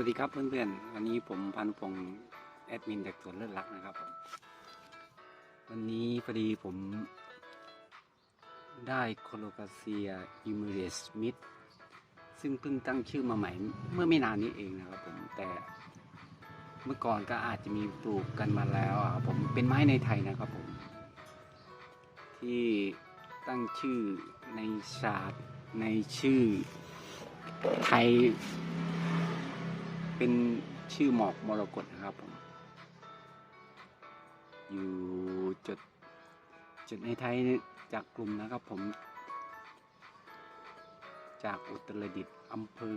วัสดีครับเพื่อนๆ วันนี้ผมพันพงศ์แอดมินจากสวนเลิศรักนะครับผม วันนี้พอดีผมได้โคโลกาเซียอิมเรสมิดซึ่งเพิ่งตั้งชื่อมาใหม่ เมื่อไม่นานนี้เองนะครับผม แต่เมื่อก่อนก็อาจจะมีปลูกกันมาแล้วครับผม เป็นไม้ในไทยนะครับผม ที่ตั้งชื่อในศาสตร์ในชื่อไทย เป็นชื่อหมอกมรกตนะครับผม อยู่จุดจุดในไทยจากกลุ่มนะครับผม จากอุตรดิตถ์อำเภอ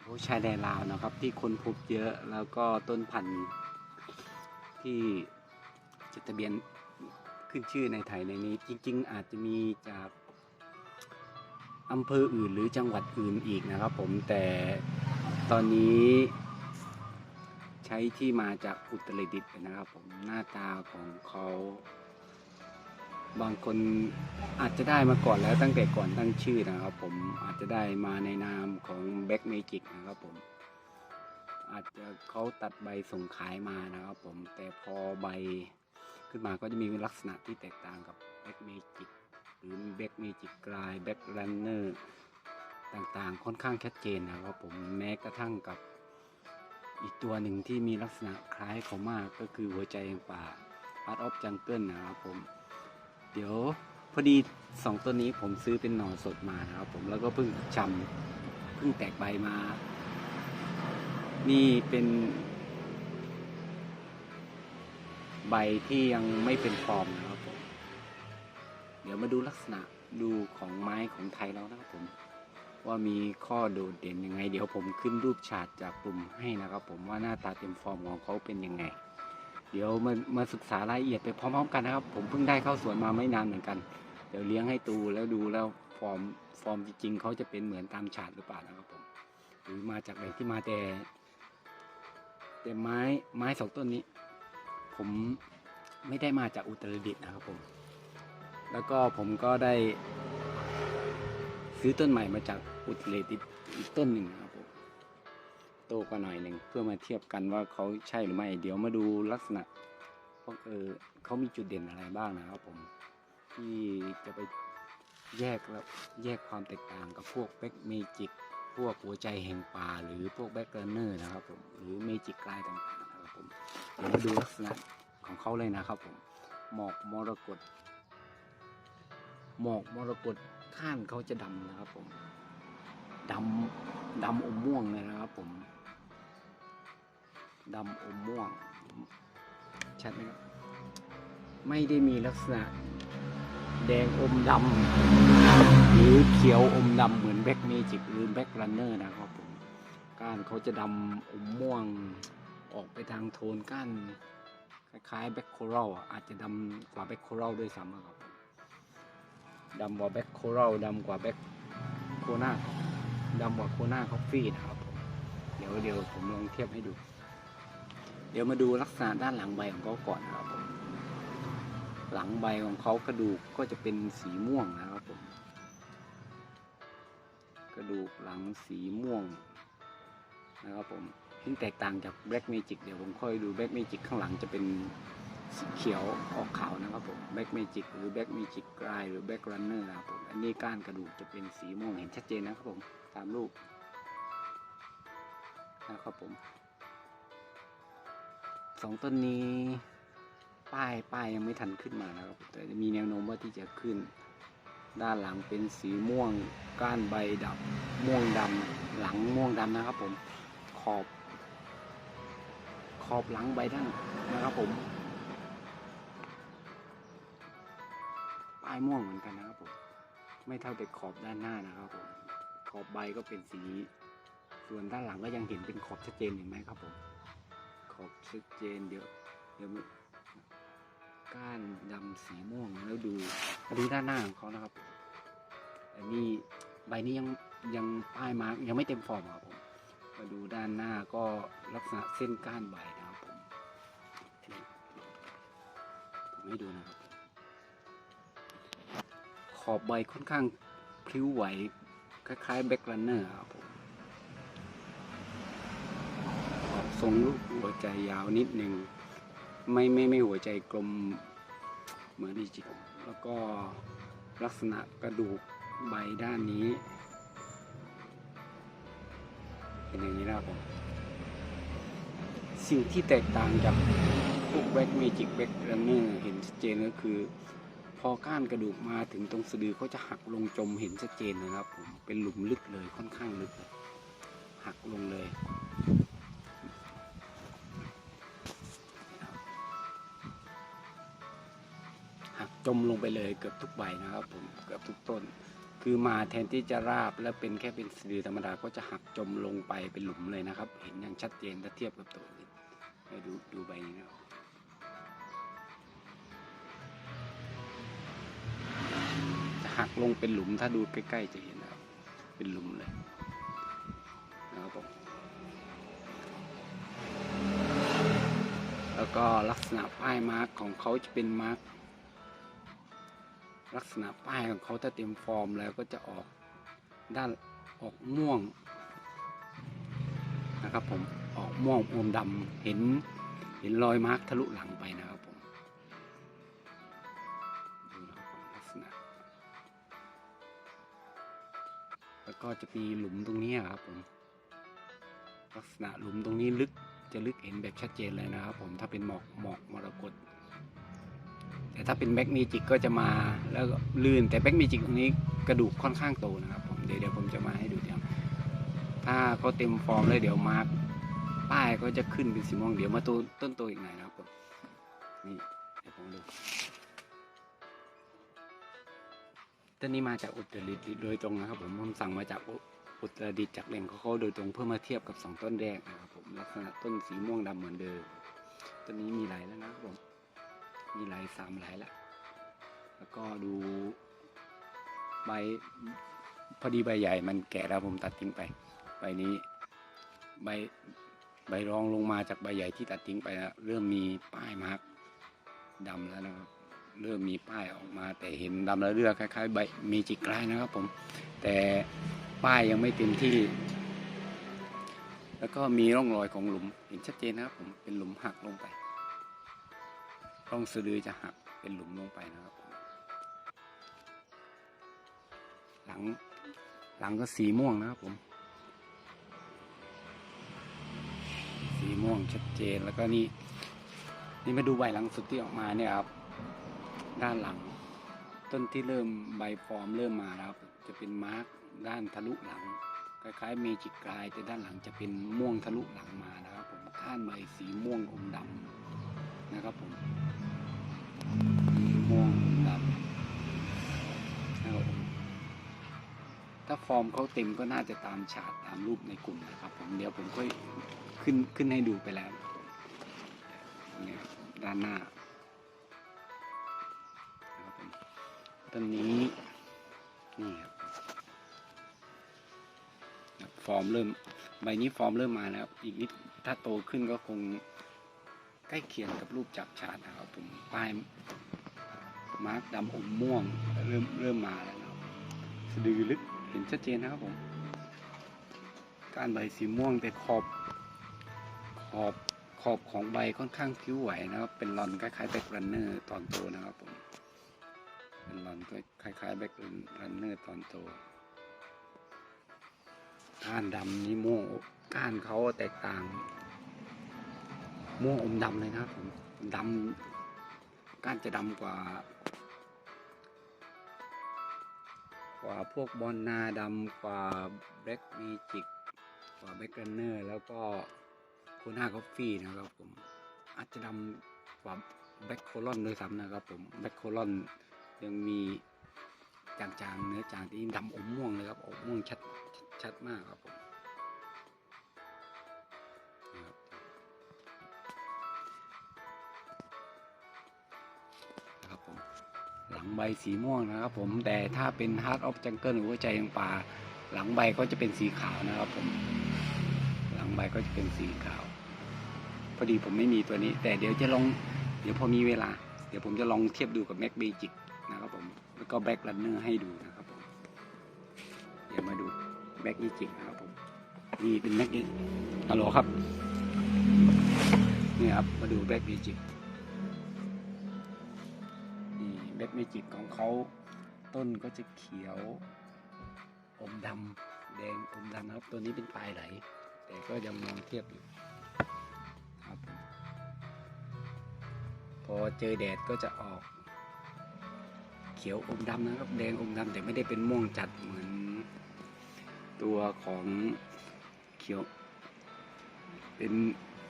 โอ้ชายแดนลาวนะครับ ที่คนพบเยอะแล้วก็ต้นพันธุ์ที่จดทะเบียนขึ้นชื่อในไทยในนี้ จริง ๆ อาจจะมีจากอำเภออื่นหรือจังหวัดอื่นอีกนะครับผมแต่ ตอนนี้ใช้ที่มาจากอุตรดิตถ์นะครับผมหน้าตาของเขาบางคนอาจจะได้มาก่อนแล้วตั้งแต่ก่อนตั้งชื่อนะครับ ผมอาจจะได้มาในนามของแบ็กเมจิกนะครับผม อาจจะเขาตัดใบส่งขายมานะครับผมแต่พอใบขึ้นมาก็จะมีลักษณะที่แตกต่างกับแบ็กเมจิกหรือแบ็กเมจิกกลายแบ็กรันเนอร์ ต่างๆ ค่อนข้างชัดเจนนะครับผมแม้กระทั่งกับอีกตัวหนึ่งที่มีลักษณะคล้ายเขามากก็คือหัวใจแห่งป่า Part of Jungle นะครับผม เดี๋ยวพอดีสองต้นนี้ผมซื้อเป็นหน่อสดมานะครับผมแล้วก็เพิ่งจำเพิ่งแตกใบมา นี่เป็น ใบที่ยังไม่เป็นฟอร์มนะครับผม เดี๋ยวมาดูลักษณะดูของไม้ของไทยเรานะครับผม ว่ามีข้อโดดเด่นยังไง เดี๋ยวผมขึ้นรูปฉาดจากกลุ่มให้นะครับ ผมว่าหน้าตาเต็มฟอร์มของเขาเป็นยังไง เดี๋ยวมามาศึกษารายละเอียดไปพร้อมๆกันนะครับ ผมเพิ่งได้เข้าสวนมาไม่นานเหมือนกัน เดี๋ยวเลี้ยงให้ตูแล้วดูแล้วฟอร์มฟอร์มจริงๆเขาจะเป็นเหมือนตามฉาดหรือเปล่านะครับผมหรือมาจากแหล่งที่มาแต่แต่ไม้ไม้สองต้นนี้ ผมไม่ได้มาจากอุตรดิตถ์นะครับผม แล้วก็ผมก็ได้ ซื้อต้นใหม่มาจากอุตรดิตถ์อีกต้นหนึ่งนะครับผมโตกว่าหน่อยหนึ่งเพื่อมาเทียบกันว่าเขาใช่หรือไม่ เดี๋ยวมาดูลักษณะว่าเออเขามีจุดเด่นอะไรบ้างนะครับผมที่จะไปแยกแล้วแยกความแตกต่างกับพวกแบ็กเมจิกพวกหัวใจแห่งป่าหรือพวกแบ็กเกอร์เนอร์นะครับผมหรือเมจิกกลายต่างๆนะครับผมเดี๋ยวมาดูลักษณะของเขาเลยนะครับผมหมอกมรกตหมอกมรกต ข้านเขาจะดำนะครับผมดำดำอมม่วงเลยนะครับผมดำอมม่วง ชัดไหมครับ ไม่ได้มีลักษณะ แดงอมดำหรือเขียวอมดำเหมือนแบ็กเมจิกหรือแบ็กรันเนอร์นะครับผมก้านเขาจะดำอมม่วงออกไปทางโทนก้านคล้ายๆแบ็กโครัลอาจจะดำกว่าแบ็กโครัลด้วยซ้ำอะครับผม ดำกว่าแบ็กโครัลดำกว่าแบ็กโคนาดำกว่าโคนาคอฟฟี่นะครับผมเดี๋ยวเดี๋ยวผมลองเทียบให้ดู เดี๋ยวมาดูลักษณะด้านหลังใบของเขาก่อนนะครับผมหลังใบของเขากระดูกก็จะเป็นสีม่วงนะครับผมกระดูกหลังสีม่วงนะครับผมซึ่แตกต่างจากแบล็กเมจิกเดี๋ยวผมค่อยดูแบล็กเมจิกข้างหลังจะเป็น สีเขียวออกขาวนะครับผมแบ็กเมจิกหรือแบ็กเมจิกกรายหรือแบ็กรันเนอร์นะครับผมอันนี้ก้านกระดูกจะเป็นสีม่วงเห็นชัดเจนนะครับผมตามรูปนะครับผมสองต้นนี้ป้ายป้ายยังไม่ทันขึ้นมานะครับ แต่มีแนวโน้มว่าที่จะขึ้น ด้านหลังเป็นสีม่วงก้านใบดำม่วงดำหลังม่วงดำนะครับผมขอบ ขอบหลังใบด้านนะครับผมายม่วงเหมือนกันนะครับผมไม่เท่าแต่ขอบด้านหน้านะครับผมขอบใบก็เป็นสีส่วนด้านหลังก็ยังเห็นเป็นขอบชัดเจนเห็นไหมครับผมขอบชัดเจนเดี๋ยวเดี๋ยวก้านดำสีม่วงแล้วดูมาดูด้านหน้าของเขานะครับอันนี้ใบนี้ยังยังป้ายมายังไม่เต็มฟอร์มครับผมมาดูด้านหน้าก็ลักษณะเส้นก้านใบนะครับผมผมให้ดูนะครับ อบใบค่อนข้างพลิ้วไหว คล้ายๆแบ็กรันเนอร์ครับผมทรงรูปหัวใจยาวนิดหนึ่งไม่ไม่ไม่หัวใจกลมเหมือนอีจิปต์แล้วก็ลักษณะกระดูกใบด้านนี้ เป็นอย่างนี้นะครับผมสิ่งที่แตกต่างจากพวกแบ็กเมจิกแบ็กรันเนอร์เห็นชัดเจนก็คือ พอก้านกระดูกมาถึงตรงสะดือเขาจะหักลงจมเห็นชัดเจนเลยนะครับผมเป็นหลุมลึกเลยค่อนข้างลึกเลยหักลงเลย หักจมลงไปเลยเกือบทุกใบนะครับผมเกือบทุกต้น คือมาแทนที่จะราบและเป็นแค่เป็นสะดือธรรมดาก็จะหักจมลงไปเป็นหลุมเลยนะครับ เห็นอย่างชัดเจนถ้าเทียบกับตัวอื่นให้ดูดูใบนี้นะครับ หักลงเป็นหลุมถ้าดูใกล้ๆจะเห็นนะครับ เป็นหลุมเลยนะครับผมแล้วก็ลักษณะป้ายมาร์กของเขาจะเป็นมาร์กลักษณะป้ายของเขาถ้าเต็มฟอร์มแล้วก็จะออกด้านออกม่วงนะครับผมออกม่วงอมดำเห็นเห็นรอยมาร์กทะลุหลังไปนะ แล้วก็จะมีหลุมตรงนี้ครับผมลักษณะหลุมตรงนี้ลึกจะลึกเห็นแบบชัดเจนเลยนะครับ ผมถ้าเป็นหมอกหมอกมรกตแต่ถ้าเป็นแบ็กเมจิกก็จะมาแล้วลื่นแต่แบ็กเมจิกตรงนี้กระดูกค่อนข้างโตนะครับ ผมเดี๋ยวเดี๋ยวผมจะมาให้ดูเดี๋ยวถ้าเขาเต็มฟอร์มแล้วเดี๋ยวมาร์กป้ายก็จะขึ้นเป็นสีม่วงเดี๋ยวมาตัวต้นโตอีกหน่อยนะครับผมนี่เดี๋ยวผมดู ต้นนี้มาจากอุตรดิตถ์โดยตรงนะครับ ผมผมสั่งมาจากอุตรดิตถ์จากแหล่งเขาโดยตรงเพื่อมาเทียบกับสองต้นแรกนะครับผมลักษณะต้นสีม่วงดำเหมือนเดิมต้นนี้มีหลายแล้วนะครับผมมีหลายสามหลายละแล้วก็ดูใบพอดีใบใหญ่มันแก่แล้วผมตัดทิ้งไปใบนี้ใบใบรองลงมาจากใบใหญ่ที่ตัดทิ้งไปแล้วเริ่มมีป้ายมาร์กดำแล้วนะครับ เริ่มมีป้ายออกมาแต่เห็นดำแล้วเรือคล้ายๆใบมีจิกลายนะครับผม แต่ป้ายยังไม่เต็มที่ แล้วก็มีร่องรอยของหลุมเห็นชัดเจนนะครับผมเป็นหลุมหักลงไปร่องสะดือจะหักเป็นหลุมลงไปนะครับผมหลังหลังก็สีม่วงนะครับผม สีม่วงชัดเจนแล้วก็นี่นี่มาดูใบหลังสุดที่ออกมาเนี่ยครับ ด้านหลัง ต้นที่เริ่มใบฟอร์มเริ่มมาแล้วจะเป็นมาร์กด้านทะลุหลัง คล้ายๆเมจิกกลายแต่ด้านหลังจะเป็นม่วงทะลุหลังมานะครับผมข้านใบสีม่วงอมดำนะครับผมม่วงดำนะครับผมถ้าฟอร์มเขาเต็มก็น่าจะตามฉาดตามรูปในกลุ่มนะครับผมเดี๋ยวผมค่อยขึ้นขึ้นให้ดูไปแล้วเนี่ยครับด้านหน้า ต้นนี้ นี่ครับครับฟอร์มเริ่ม ใบนี้ฟอร์มเริ่มมาแล้ว อีกนิดถ้าโตขึ้นก็คงใกล้เคียงกับรูปจับฉาดนะครับผมป้ายมาร์กดำอมม่วง เริ่มเริ่มมาแล้วนะครับสะดือลึกเห็นชัดเจนนะครับผม การใบสีม่วงแต่ขอบ ขอบขอบของใบค่อนข้างผิวไหวนะครับ เป็นลอนคล้ายๆแบ็กรันเนอร์ตอนโตนะครับผม เป็นลอนก็คล้ายๆแบ็กรันเนอร์ตอนโตก้านดำนี่ม่วงก้านเขาแตกต่าง ม่วงอมดำเลยนะครับผมดำก้านจะดำกว่า กว่าพวกบอลนาดำกว่าแบล็กเมจิกกว่าแบล็กรันเนอร์แล้วก็โคนาคอฟฟี่นะครับผมอาจจะดำกว่าแบล็กโคลอนด้วยซ้ำนะครับผมแบล็กโคลอน ยังมีจางๆเนื้อจางที่ดำอมม่วงเลยครับอมม่วงชัดชัดมากครับผมนะครับผมหลังใบสีม่วงนะครับผมแต่ถ้าเป็น Heart of Jungle หรือว่าใจยังป่า หลังใบก็จะเป็นสีขาวนะครับผม หลังใบก็จะเป็นสีขาว พอดีผมไม่มีตัวนี้ แต่เดี๋ยวจะลอง เดี๋ยวพอมีเวลา เดี๋ยวผมจะลองเทียบดูกับแม็กเบจิก แล้วก็แบ็กลันเนอร์ให้ดูนะครับผมเดี๋ยวมาดูแบ็กเบจิกนะครับผมนี่เป็นแม็กฮัลโหลครับนี่ครับมาดูแบ็กเมจิกนี่แบ็กเมจิกของเขาต้นก็จะเขียว อมดำแดงอมดำนะครับ ตัวนี้เป็นปลายไหล แต่ก็ยังมองเทียบอยู่ครับพอเจอแดดก็จะออก เขียวอมดำนะครับ แดงอมดำแต่ไม่ได้เป็นม่วงจัดเหมือนตัวของเขียว เป็น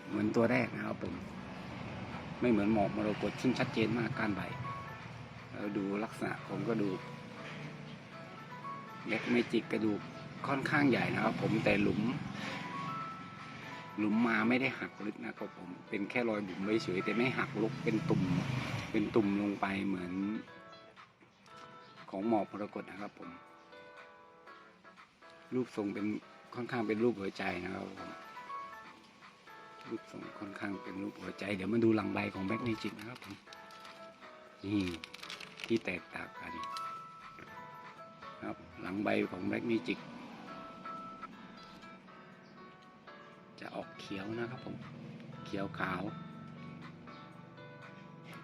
เหมือนตัวแรกนะครับผม ไม่เหมือนหมอกมรกตซึ่งชัดเจนมากการใบเราดูลักษณะของกระดูกเล็กเมจิกกระดูกค่อนข้างใหญ่นะครับ ผมแต่หลุม หลุมมาไม่ได้หักลึกนะครับผม เป็นแค่รอยบุ๋มเฉยแต่ไม่หักลุกเป็นตุ่ม เป็นตุ่มลงไปเหมือน ของหมอกมรกตนะครับผม รูปทรงเป็นค่อนข้างเป็นรูปหัวใจนะครับผมรูปทรงค่อนข้างเป็นรูปหัวใจ เดี๋ยวมาดูหลังใบของแบ็กเมจิกนะครับผมนี่ที่แตกต่างกัน ครับหลังใบของแบ็กเมจิกจะออกเขียวนะครับผม เขียวขาว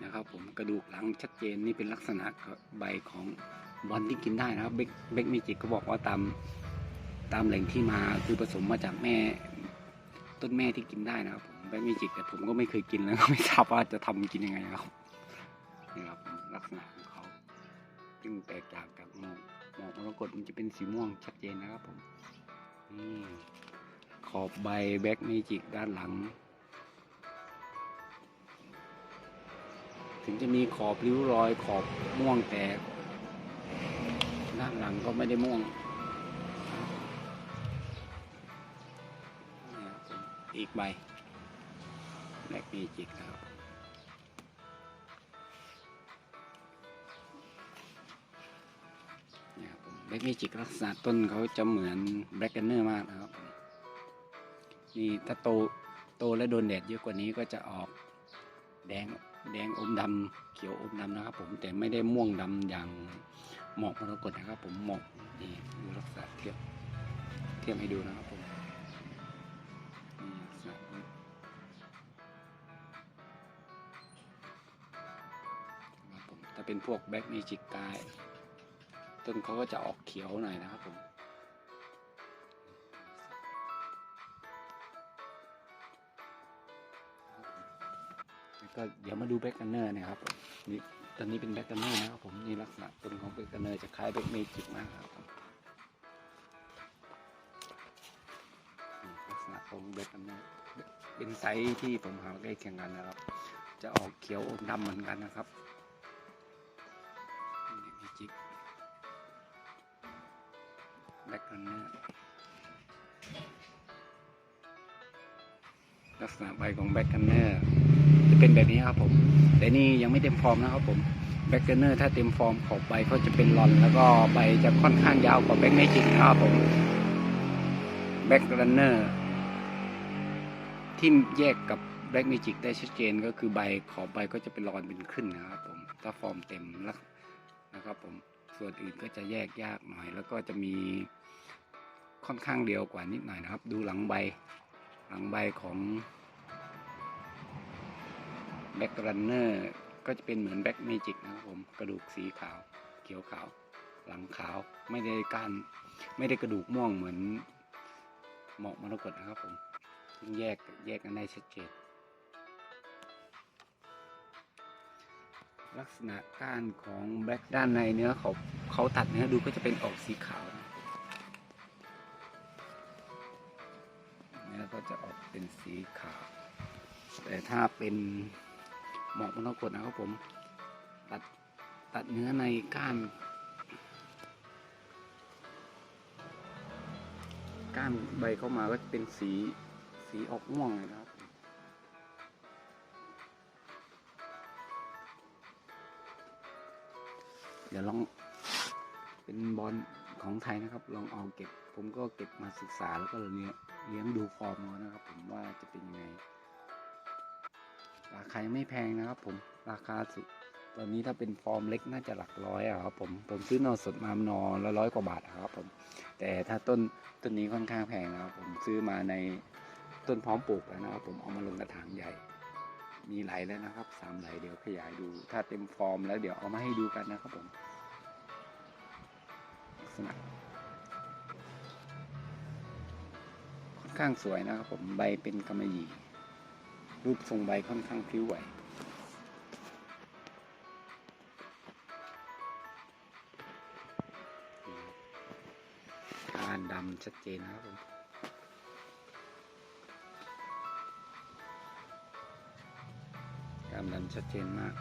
นะครับผมกระดูกหลังชัดเจนนี่เป็นลักษณะใบของ บอลที่กินได้นะครับเบกเบกเมจิก็บอกว่าตามตามแหล่งที่มาคือผสมมาจากแม่ต้นแม่ที่กินได้นะครับผมแบกเมจิกแต่ผมก็ไม่เคยกินแล้วไม่ทราบว่าจะทำกินยังไงนะครับนี่ครับลักษณะของเขาซึ่งแตกต่างจากหมอกหมอกมรกตมันจะเป็นสีม่วงชัดเจนนะครับผมนี่ขอบใบแบล็กเมจิกด้านหลัง ถึงจะมีขอบริ้วรอยขอบม่วงแต่ ด้านหลังก็ไม่ได้ม่วง อีกใบแบล็กเมจิกนะครับนี่ครับผมแบล็กเมจิกลักษณะต้นเขาจะเหมือนแบล็กเนอร์มากนะครับ นี่ถ้าโตโตและโดนแดดเยอะกว่านี้ก็จะออกแดงแดงอมดำเขียวอมดำนะครับผมแต่ไม่ได้ม่วงดำอย่าง หมอกมรกตนะครับ ผมหมอกนี่ดูลักษณะเทียบเทียบให้ดูนะครับผมนี่ลักษณะครับผมถ้าเป็นพวกแบ็กเมจิกกายต้นเขาก็จะออกเขียวหน่อยนะครับผมแล้วก็เดี๋ยวมาดูแบ็กกันเนอร์นะครับนี่ ตอนนี้เป็นแบ็กกันเนอร์นะครับผมนี่ลักษณะต้นของแบ็กกันเนอร์จะคล้ายแบ็กเมจิกมากครับลักษณะของแบ็กกันเนอร์เป็นไซส์ที่ผมหาใกล้เคียงกันนะครับ จะออกเขียวอมดำเหมือนกันนะครับนี่มีจิกแบ็กกันเนอร์ลักษณะใบของแบ็กกันเนอร์ เป็นแบบนี้ครับผม แต่นี่ยังไม่เต็มฟอร์มนะครับผมแบ็กกันเนอร์ถ้าเต็มฟอร์มขอบใบเขาจะเป็นรอน แล้วก็ใบจะค่อนข้างยาวกว่าแบ็กเมจิกนะครับผมแบ็กกันเนอร์ที่แยกกับ Black Magic ได้ชัดเจนก็คือใบขอบใบก็จะเป็นรอนเป็นขึ้นนะครับผมถ้าฟอร์มเต็มแล้วนะครับผมส่วนอื่นก็จะแยกยากหน่อย แล้วก็จะมีค่อนข้างเดียวกว่านิดหน่อยนะครับ ดูหลังใบหลังใบของ Black Runner ก็จะเป็นเหมือน Black Magic นะครับผมกระดูกสีขาวเขียวขาว หลังขาวไม่ได้กานไม่ได้กระดูกม่วงเหมือนหมอกมรกตนะครับผมจึงแยกแยกกันได้ชัดเจนลักษณะก้านของแบล็กด้านในเนื้อเขาเขาตัดเนื้อดูก็จะเป็นออกสีขาวนะเนื้อก็จะออกเป็นสีขาว แต่ถ้าเป็น หมอกมรกตนะครับผม ตัดตัดเนื้อในก้านก้านใบเข้ามาก็จะเป็นสีสีออกม่วงเลยนะครับ เดี๋ยวลองเป็นบอลของไทยนะครับ ลองเอาเก็บ ผมก็เก็บมาศึกษาแล้วก็เลี้ยงดูฟอร์มมานะครับ ผมว่าจะเป็นยังไง ราครไม่แพงนะครับ ผมราคาสุดตอนนี้ถ้าเป็นฟอร์มเล็กน่าจะหลักร้อยอะครับผมผมซื้อนอสดมานอละร้อยกว่าบาทครับผมแต่ถ้าต้นต้นนี้ค่อนข้างแพงนะครับผมซื้อมาในต้นพร้อมปลูกแล้วนะครับผมเอามาลงกระถางใหญ่ มีไหลแล้วนะครับสามไหลเดี๋ยวขยายดู ถ้าเต็มฟอร์มแล้วเดี๋ยวเอามาให้ดูกันนะครับผมลักษณะค่อนข้างสวยนะครับผมใบเป็นกำมะหยี่ รูปทรงใบค่อนข้างพริ้วไหว การดำชัดเจนนะครับผมการดำชัดเจนมาก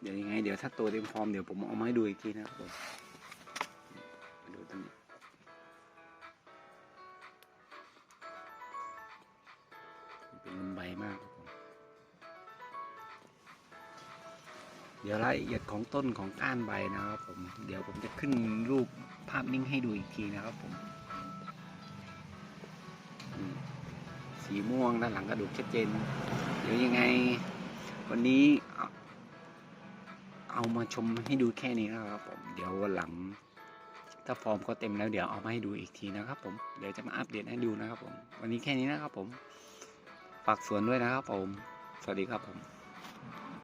เดี๋ยวยังไง เดี๋ยวถ้าตัวเต็มฟอร์มเดี๋ยวผมเอามาให้ดูอีกทีนะครับผม เดี๋ยวรายละเอียดของต้นของก้านใบนะครับผมเดี๋ยวผมจะขึ้นรูปภาพนิ่งให้ดูอีกทีนะครับผมสีม่วงด้านหลังกระดูกชัดเจนเดี๋ยวยังไง วันนี้เอาเอามาชมให้ดูแค่นี้นะครับผมเดี๋ยววันหลัง ถ้าฟอร์มเขาเต็มแล้วเดี๋ยวเอามาให้ดูอีกทีนะครับ ผมเดี๋ยวจะมาอัปเดตให้ดูนะครับผม วันนี้แค่นี้นะครับผมฝากสวนด้วยนะครับผม สวัสดีครับผม